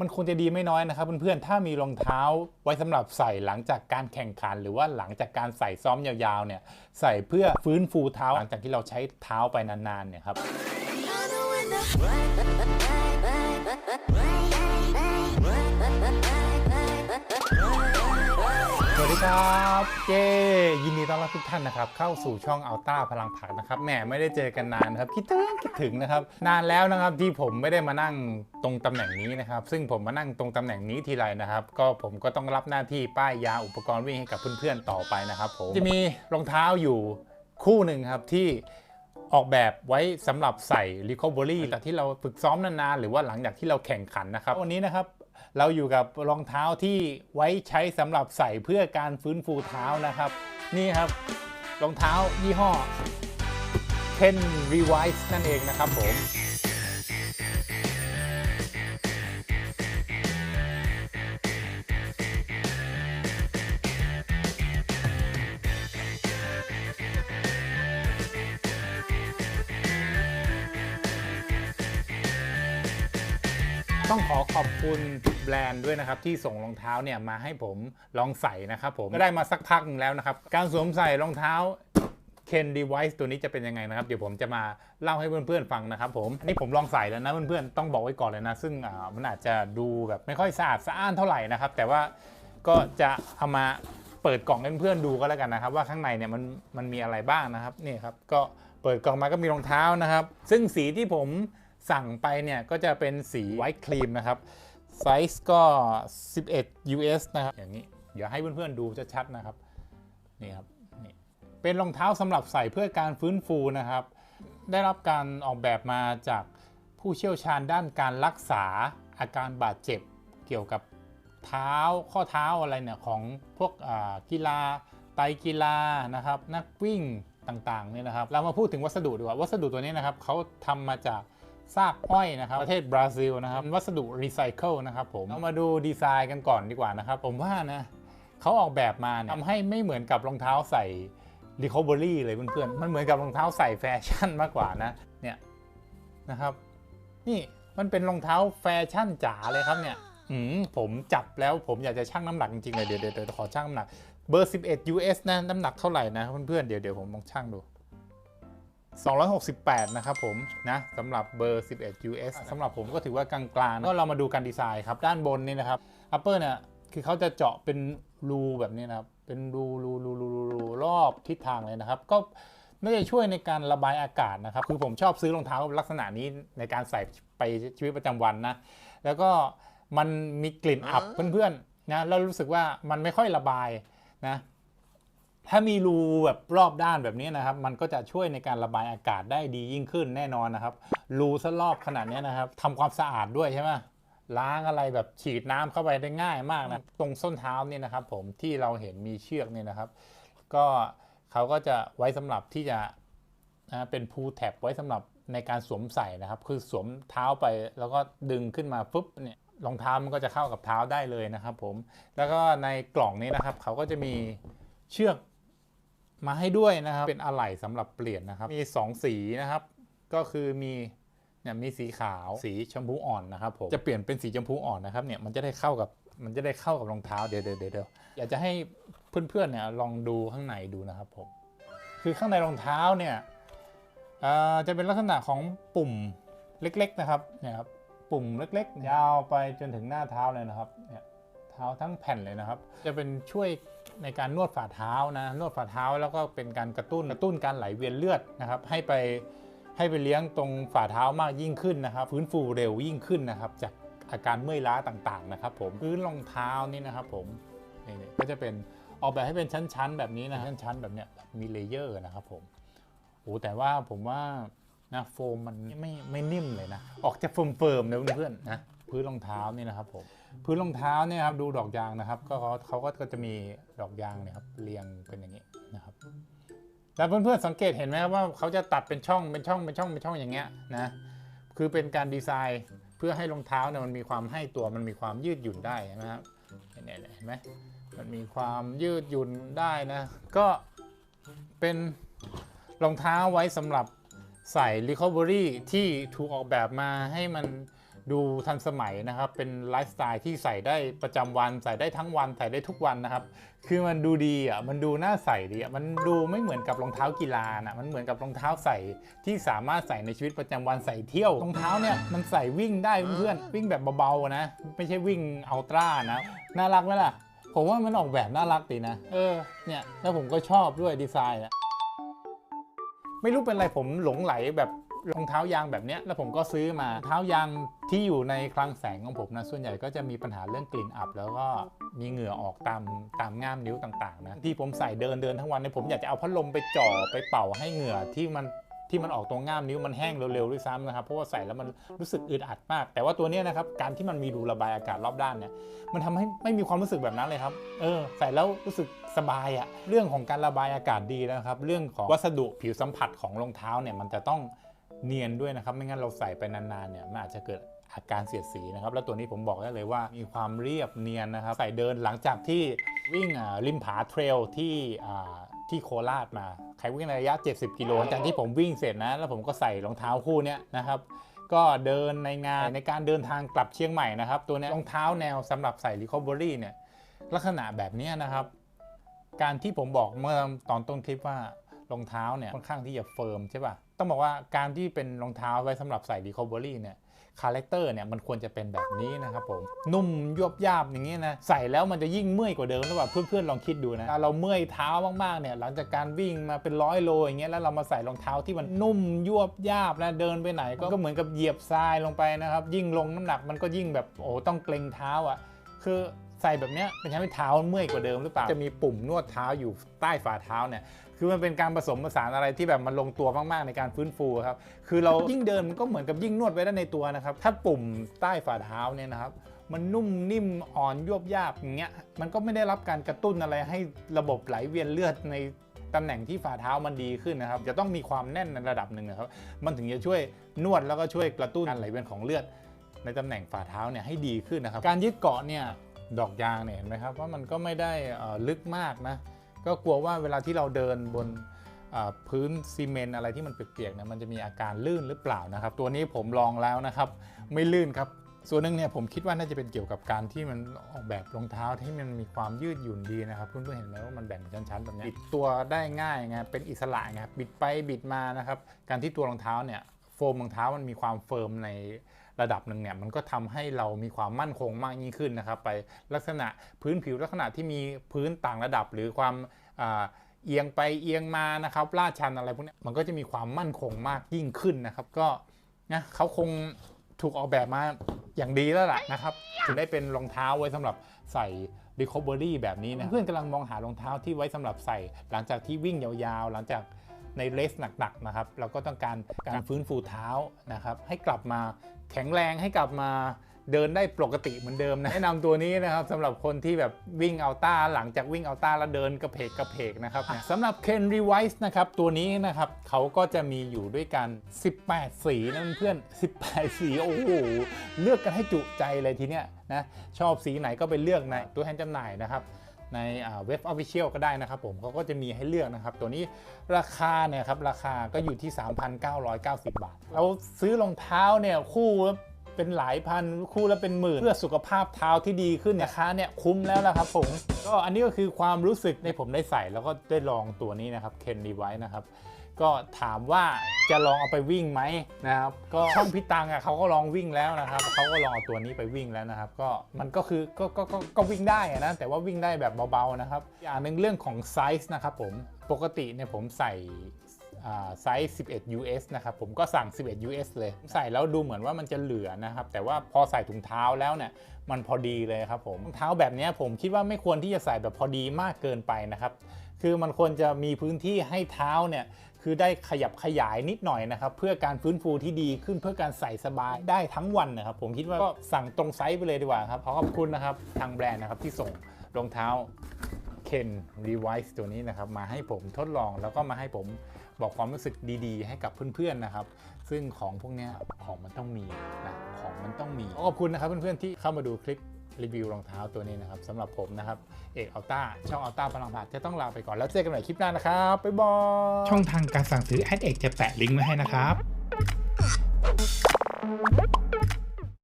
มันคงจะดีไม่น้อยนะครับเพื่อนๆ ถ้ามีรองเท้าไว้สำหรับใส่หลังจากการแข่งขัน หรือว่าหลังจากการใส่ซ้อมยาวๆเนี่ยใส่เพื่อฟื้นฟูเท้าหลังจากที่เราใช้เท้าไปนานๆเนี่ยครับ ครับเย้ยินดีต้อนรับทุกท่านนะครับ เข้าสู่ช่องอัลต้าพลังผักนะครับแหมไม่ได้เจอกันนานครับ คิดถึงคิดถึงนะครับ นานแล้วนะครับที่ผมไม่ได้มานั่งตรงตำแหน่งนี้นะครับ ซึ่งผมมานั่งตรงตำแหน่งนี้ทีไรนะครับ ก็ผมก็ต้องรับหน้าที่ป้ายยาอุปกรณ์วิ่งให้กับเพื่อนๆต่อไปนะครับผมจะมีรองเท้าอยู่คู่หนึ่งครับที่ออกแบบไว้สำหรับใส่ recovery แต่ที่เราฝึกซ้อมนานๆ หรือว่าหลังจากที่เราแข่งขันนะครับ วันนี้นะครับ เราอยู่กับรองเท้าที่ไว้ใช้สำหรับใส่เพื่อการฟื้นฟูเท้านะครับ นี่ครับรองเท้ายี่ห้อ Ken Revise นั่นเองนะครับผม ต้องขอขอบคุณแบรนด์ด้วยนะครับ ที่ส่งรองเท้าเนี่ยมาให้ผมลองใส่นะครับผม ก็ได้มาสักพักหนึงแล้วนะครับ การสวมใส่รองเท้า Ken Device ตัวนี้จะเป็นยังไงนะครับ เดี๋ยวผมจะมาเล่าให้เพื่อนๆฟังนะครับผมอันนี้ผมลองใส่แล้วนะเพื่อนๆต้องบอกไว้ก่อนเลยนะ ซึ่งมันอาจจะดูแบบไม่ค่อยสะอาดสะอ้านเท่าไหร่นะครับ แต่ว่าก็จะเอามาเปิดกล่องให้เพื่อนๆดูก็แล้วกันนะครับ ว่าข้างในเนี่ยมันมันมีอะไรบ้างนะครับนี่ครับก็เปิดกล่องมาก็มีรองเท้านะครับ ซึ่งสีที่ผม สั่งไปเนี่ยก็จะเป็นสีไวท์ครีมนะครับไซส์ก็ 11 US นะครับ อย่างนี้ เดี๋ยวให้เพื่อนๆดูชัดๆนะครับ นี่ครับนี่เป็นรองเท้าสำหรับใส่เพื่อการฟื้นฟูนะครับ ได้รับการออกแบบมาจากผู้เชี่ยวชาญด้านการรักษาอาการบาดเจ็บเกี่ยวกับเท้าข้อเท้าอะไรเนี่ยของพวกกีฬาไตกีฬานะครับ นักวิ่งต่างๆเนี่ยนะครับ เรามาพูดถึงวัสดุดีกว่า วัสดุตัวนี้นะครับเขาทำมาจาก ซากอ้อยนะครับ ประเทศบราซิลนะครับวัสดุรีไซเคิลนะครับผมเรามาดูดีไซน์กันก่อนดีกว่านะครับ ผมว่านะเขาออกแบบมาเนี่ยทำให้ไม่เหมือนกับรองเท้าใส่ Recovery เลยเพื่อนๆ มันเหมือนกับรองเท้าใส่แฟชั่นมากกว่านะ เนี่ยนะครับ นี่มันเป็นรองเท้าแฟชั่นจ๋าเลยครับเนี่ยอืมผมจับแล้วผมอยากจะชั่งน้ำหนักจริงๆเลยเดี๋ยวเดี๋ยวเดี๋ยวขอชั่งน้ำหนักเบอร์ 11 US นะน้ำหนักเท่าไหร่นะเพื่อนๆเดี๋ยวเดี๋ยวผมลองชั่งดู 268 นะครับผมนะสำหรับเบอร์ 11 US สำหรับผมก็ถือว่ากลางๆ ก็เรามาดูการดีไซน์ครับ ด้านบนนี่นะครับ upper เนี่ยคือเขาจะเจาะเป็นรูแบบนี้นะครับ เป็นรูรูรูรูรูรูรอบทิศทางเลยนะครับ ก็ไม่ได้ช่วยในการระบายอากาศนะครับ คือผมชอบซื้อรองเท้าลักษณะนี้ในการใส่ไปชีวิตประจำวันนะ แล้วก็มันมีกลิ่นอับเพื่อนๆนะแล้วรู้สึกว่ามันไม่ค่อยระบายนะ ถ้ามีรูแบบรอบด้านแบบนี้นะครับ มันก็จะช่วยในการระบายอากาศได้ดียิ่งขึ้นแน่นอนนะครับ รูซะรอบขนาดนี้นะครับทำความสะอาดด้วยใช่ไหมล้างอะไรแบบฉีดน้ำเข้าไปได้ง่ายมากนะตรงส้นเท้านี่นะครับ ผมที่เราเห็นมีเชือกนี่นะครับ ก็เขาก็จะไว้สำหรับที่จะนะเป็นพูแท็บไว้สำหรับในการสวมใส่นะครับ คือสวมเท้าไปแล้วก็ดึงขึ้นมาปุ๊บเนี่ยรองเท้ามันก็จะเข้ากับเท้าได้เลยนะครับ ผมแล้วก็ในกล่องนี้นะครับ เขาก็จะมีเชือก มาให้ด้วยนะครับ เป็นอะไหล่สำหรับเปลี่ยนนะครับ มี 2 สีนะครับ ก็คือมีเนี่ยมีสีขาวสีชมพูอ่อนนะครับผมจะเปลี่ยนเป็นสีชมพูอ่อนนะครับเนี่ยมันจะได้เข้ากับมันจะได้เข้ากับรองเท้าเดี๋ยวเดี๋ยวเดี๋ยวอยากจะให้เพื่อนๆเนี่ยลองดูข้างในดูนะครับผมคือข้างในรองเท้าเนี่ยอ่อจะเป็นลักษณะของปุ่มเล็กๆนะครับเนี่ยครับปุ่มเล็กๆ ยาวไปจนถึงหน้าเท้าเลยนะครับเนี่ย ท้าทั้งแผ่นเลยนะครับ จะเป็นช่วยในการนวดฝ่าเท้านะนวดฝ่าเท้าแล้วก็เป็นการกระตุ้นกระตุ้นการไหลเวียนเลือดนะครับ ให้ไปให้ไปเลี้ยงตรงฝ่าเท้ามากยิ่งขึ้นนะครับ ฟื้นฟูเร็วยิ่งขึ้นนะครับจากอาการเมื่อยล้าต่างๆนะครับ ผมพื้นรองเท้านี่นะครับ ผมนี่ๆก็จะเป็นออกแบบให้เป็นชั้นๆ แบบนี้นะชั้นๆแบบเนี้ยแบบมีเลเยอร์นะครับ ผมโอ้แต่ว่าผมว่า นะโฟมมันไม่ไม่นิ่มเลยนะ ออกจะเฟิร์มๆนะเพื่อนๆนะพื้นรองเท้านี่นะครับผมพื้นรองเท้าเนี่ยครับดูดอกยางนะครับ ก็เขาเขาก็จะมีดอกยางเนี่ยครับเรียงเป็นอย่างนี้นะครับ แล้วเพื่อนๆสังเกตเห็นไหมครับว่าเขาจะตัดเป็นช่องเป็นช่องเป็นช่องเป็นช่องอย่างเงี้ยนะคือเป็นการดีไซน์เพื่อให้รองเท้าเนี่ยมันมีความให้ตัวมันมีความยืดหยุ่นได้นะครับเนี่ยๆเห็นไหมมันมีความยืดหยุ่นได้นะ ก็เป็นรองเท้าไว้สำหรับ ใส่ Recovery ที่ถูกออกแบบมาให้มันดูทันสมัยนะครับ เป็นไลฟ์สไตล์ที่ใส่ได้ประจำวัน ใส่ได้ทั้งวัน ใส่ได้ทุกวันนะครับ คือมันดูดีอะ มันดูน่าใส่ดีอะ มันดูไม่เหมือนกับรองเท้ากีฬานะมันเหมือนกับรองเท้าใส่ที่สามารถใส่ในชีวิตประจำวันใส่เที่ยว รองเท้าเนี่ยมันใส่วิ่งได้เพื่อนๆวิ่งแบบเบาๆนะ ไม่ใช่วิ่งอัลตร้านะ น่ารักไหมล่ะ ผมว่ามันออกแบบน่ารักดีนะ เออ เนี่ย แล้วผมก็ชอบด้วยดีไซน์อะ ไม่รู้เป็นอะไรผมหลงไหลแบบรองเท้ายางแบบนี้แล้วผมก็ซื้อมาเท้ายางที่อยู่ในคลังแสงของผมนะส่วนใหญ่ก็จะมีปัญหาเรื่องกลิ่นอับ แล้วก็มีเหงื่อออกตามตามง่ามนิ้วต่างๆนะที่ผมใส่เดินเดินทั้งวันเนี่ยผมอยากจะเอาพัดลมไปจ่อไปเป่าให้เหงื่อที่มันที่มันออกตรงง่ามนิ้วมันแห้งเร็วๆด้วยซ้ำนะครับเพราะว่าใส่แล้วมันรู้สึกอึดอัดมาก แต่ว่าตัวนี้นะครับการที่มันมีรูระบายอากาศรอบด้านเนี่ยมันทำให้ไม่มีความรู้สึกแบบนั้นเลยครับ เออ ใส่แล้วรู้สึก สบายอะเรื่องของการระบายอากาศดีนะครับ เรื่องของวัสดุผิวสัมผัสของรองเท้าเนี่ยมันจะต้องเนียนด้วยนะครับ ไม่งั้นเราใส่ไปนานๆเนี่ยมันอาจจะเกิดอาการเสียดสีนะครับ แล้วตัวนี้ผมบอกได้เลยว่ามีความเรียบเนียนนะครับ ใส่เดินหลังจากที่วิ่งริมผาเทรลที่ที่โคราชมาใครวิ่งในระยะ 70 กิโลหลังจากที่ผมวิ่งเสร็จนะ แล้วผมก็ใส่รองเท้าคู่นี้นะครับ ก็เดินในงานในการเดินทางกลับเชียงใหม่นะครับ ตัวนี้รองเท้าแนวสำหรับใส่ Recovery เนี่ยลักษณะแบบนี้นะครับ การที่ผมบอกเมื่อตอนต้นคลิปว่ารองเท้าเนี่ยค่อนข้างที่จะเฟิร์มใช่ป่ะ ต้องบอกว่าการที่เป็นรองเท้าไว้สำหรับใส่ Recovery เนี่ยคาแรคเตอร์เนี่ยมันควรจะเป็นแบบนี้นะครับผม นุ่มยวบยาบอย่างนี้นะใส่แล้วมันจะยิ่งเมื่อยกว่าเดิมหรือเปล่าเพื่อนๆลองคิดดูนะเราเมื่อยเท้ามากๆเนี่ยหลังจากการวิ่งมาเป็นร้อยโลอย่างเงี้ยแล้วเรามาใส่รองเท้าที่มันนุ่มยวบยาบนะเดินไปไหนก็ก็เหมือนกับเหยียบทรายลงไปนะครับยิ่งลงน้ำหนักมันก็ยิ่งแบบโอ้ต้องเกรงเท้าอะคือ ใส่แบบเนี้ยเป็นทำให้เท้าเมื่อยกว่าเดิมหรือเปล่า จะมีปุ่มนวดเท้าอยู่ใต้ฝ่าเท้าเนี่ย คือมันเป็นการผสมผสานอะไรที่แบบมันลงตัวมากๆในการฟื้นฟูครับ คือเรายิ่งเดินมันก็เหมือนกับยิ่งนวดไว้ด้านในตัวนะครับ ถ้าปุ่มใต้ฝ่าเท้าเนี่ยนะครับ มันนุ่มนิ่มอ่อนยวบยาบอย่างเงี้ย มันก็ไม่ได้รับการกระตุ้นอะไรให้ระบบไหลเวียนเลือดในตำแหน่งที่ฝ่าเท้ามันดีขึ้นนะครับ จะต้องมีความแน่นในระดับหนึ่งนะครับ มันถึงจะช่วยนวดแล้วก็ช่วยกระตุ้นการไหลเวียนของเลือด ในตำแหน่งฝ่าเท้าเนี่ยให้ดีขึ้นนะครับ การยึดเกาะเนี่ย ดอกยางเนี่ยเห็นไหมครับว่ามันก็ไม่ได้ลึกมากนะ ก็กลัวว่าเวลาที่เราเดินบนพื้นซีเมนต์อะไรที่มันเปียกๆเนี่ยมันจะมีอาการลื่นหรือเปล่านะครับ ตัวนี้ผมลองแล้วนะครับ ไม่ลื่นครับ ส่วนหนึ่งเนี่ยผมคิดว่าน่าจะเป็นเกี่ยวกับการที่มันออกแบบรองเท้าที่มันมีความยืดหยุ่นดีนะครับเพื่อนๆเห็นไหมว่ามันแบ่งเป็นชั้นๆแบบนี้บิดตัวได้ง่ายไงเป็นอิสระไงบิดไปบิดมานะครับ การที่ตัวรองเท้าเนี่ยโฟมรองเท้ามันมีความเฟิร์มใน ระดับหนึ่งเนี่ยมันก็ทำให้เรามีความมั่นคงมากยิ่งขึ้นนะครับ ไปลักษณะพื้นผิวลักษณะที่มีพื้นต่างระดับหรือความอเอียงไปเอียงมานะครับลาดชันอะไรพวกนี้มันก็จะมีความมั่นคงมากยิ่งขึ้นนะครับ ก็นะเขาคงถูกออกแบบมาอย่างดีแล้วล่ะนะครับถึงได้เป็นรองเท้าไว้สำหรับใส่ Recovery แบบนี้นะเพื่อนกำลังมองหารองเท้าที่ไว้สำหรับใส่ หลังจากที่วิ่งยาวๆ หลังจาก ในเลสหนักๆนะครับเราก็ต้องการการฟื้นฟูเท้านะครับ ให้กลับมาแข็งแรงให้กลับมาเดินได้ปกติเหมือนเดิมนะแนะนำตัวนี้นะครับสำหรับคนที่แบบวิ่งเอาต้าหลังจากวิ่งเอาต้าแล้วเดินกระเพกกระเพกนะครับสำหรับ Ken Revise นะครับตัวนี้นะครับเขาก็จะมีอยู่ด้วยกัน 18 สีนะเพื่อนๆ18 สีโอ้โหเลือกกันให้จุใจเลยทีเนี้ยนะชอบสีไหนก็ไปเลือกในตัวแทนจำหน่ายนะครับ ในเว็บออฟฟิเชียลก็ได้นะครับผมเขาก็จะมีให้เลือกนะครับ ตัวนี้ราคาเนี่ยครับราคาก็อยู่ที่ 3,990 บาท เราซื้อรองเท้าเนี่ยคู่ละเป็นหลายพันคู่แล้วเป็นหมื่นเพื่อสุขภาพเท้าที่ดีขึ้นราคาเนี่ยคุ้มแล้วละครับผมก็อันนี้ก็คือความรู้สึกในผมได้ใส่แล้วก็ได้ลองตัวนี้นะครับเคนรีไว้นะครับ ก็ถามว่าจะลองเอาไปวิ่งไหมนะครับก็ช่องพิตังอะเขาก็ลองวิ่งแล้วนะครับเขาก็ลองเอาตัวนี้ไปวิ่งแล้วนะครับ ก็มันก็คือก็ก็ก็ก็วิ่งได้นะแต่ว่าวิ่งได้แบบเบาๆนะครับอย่างหนึ่งเรื่องของไซส์นะครับผมปกติเนี่ยผมใส่ไซส์ 11 US นะครับ ผมก็สั่ง 11 US เลย ใส่แล้วดูเหมือนว่ามันจะเหลือนะครับ แต่ว่าพอใส่ถุงเท้าแล้วเนี่ย มันพอดีเลยครับผมรองเท้าแบบนี้ผมคิดว่าไม่ควรที่จะใส่แบบพอดีมากเกินไปนะครับ คือมันควรจะมีพื้นที่ให้เท้าเนี่ย คือได้ขยับขยายนิดหน่อยนะครับ เพื่อการฟื้นฟูที่ดีขึ้นเพื่อการใส่สบายได้ทั้งวันนะครับ ผมคิดว่าก็สั่งตรงไซส์ไปเลยดีกว่าครับขอขอบคุณนะครับทางแบรนด์นะครับที่ส่งรองเท้า Ken Revise ตัวนี้นะครับ มาให้ผมทดลองแล้วก็มาให้ผมบอกความรู้สึกดีๆ ให้กับเพื่อนๆนะครับ ซึ่งของพวกนี้ของมันต้องมีนะของมันต้องมีขอขอบคุณนะครับเพื่อนๆที่เข้ามาดูคลิป รีวิวรองเท้าตัวนี้นะครับสำหรับผมนะครับ เอกอัลต้าช่องอัลต้าพลังผาดจะต้องลาไปก่อนแล้วเจอกันใหม่คลิปหน้านะครับ บ๊ายบาย ช่องทางการสั่งซื้อแอดเอกจะแปะลิงก์ไว้ให้นะครับ